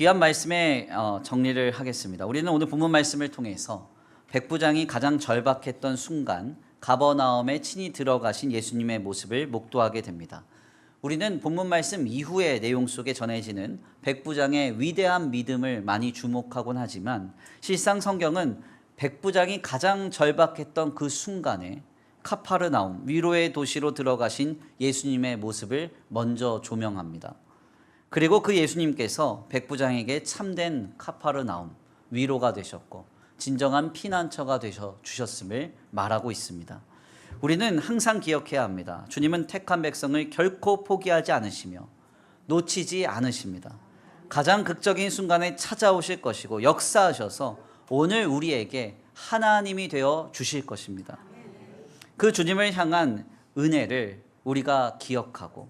귀한 말씀의 어, 정리를 하겠습니다. 우리는 오늘 본문 말씀을 통해서 백부장이 가장 절박했던 순간 가버나움에 친히 들어가신 예수님의 모습을 목도하게 됩니다. 우리는 본문 말씀 이후의 내용 속에 전해지는 백부장의 위대한 믿음을 많이 주목하곤 하지만 실상 성경은 백부장이 가장 절박했던 그 순간에 카파르나움 위로의 도시로 들어가신 예수님의 모습을 먼저 조명합니다. 그리고 그 예수님께서 백부장에게 참된 카파르나움 위로가 되셨고 진정한 피난처가 되셔 주셨음을 말하고 있습니다. 우리는 항상 기억해야 합니다. 주님은 택한 백성을 결코 포기하지 않으시며 놓치지 않으십니다. 가장 극적인 순간에 찾아오실 것이고 역사하셔서 오늘 우리에게 하나님이 되어 주실 것입니다. 그 주님을 향한 은혜를 우리가 기억하고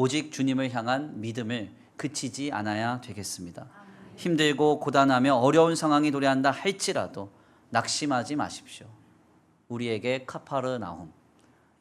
오직 주님을 향한 믿음을 그치지 않아야 되겠습니다. 힘들고 고단하며 어려운 상황이 도래한다 할지라도 낙심하지 마십시오. 우리에게 카파르나움,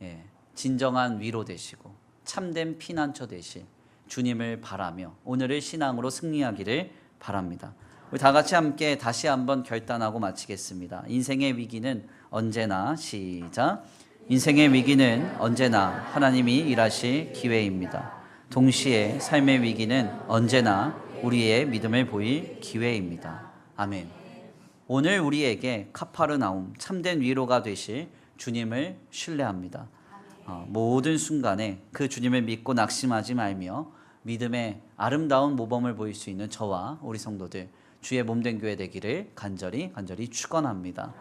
예, 진정한 위로 되시고 참된 피난처 되실 주님을 바라며 오늘을 신앙으로 승리하기를 바랍니다. 우리 다 같이 함께 다시 한번 결단하고 마치겠습니다. 인생의 위기는 언제나 시작. 인생의 위기는 언제나 하나님이 일하실 기회입니다. 동시에 삶의 위기는 언제나 우리의 믿음을 보일 기회입니다. 아멘. 오늘 우리에게 카파르나움 참된 위로가 되실 주님을 신뢰합니다. 어, 모든 순간에 그 주님을 믿고 낙심하지 말며 믿음의 아름다운 모범을 보일 수 있는 저와 우리 성도들 주의 몸된 교회 되기를 간절히 간절히 축원합니다.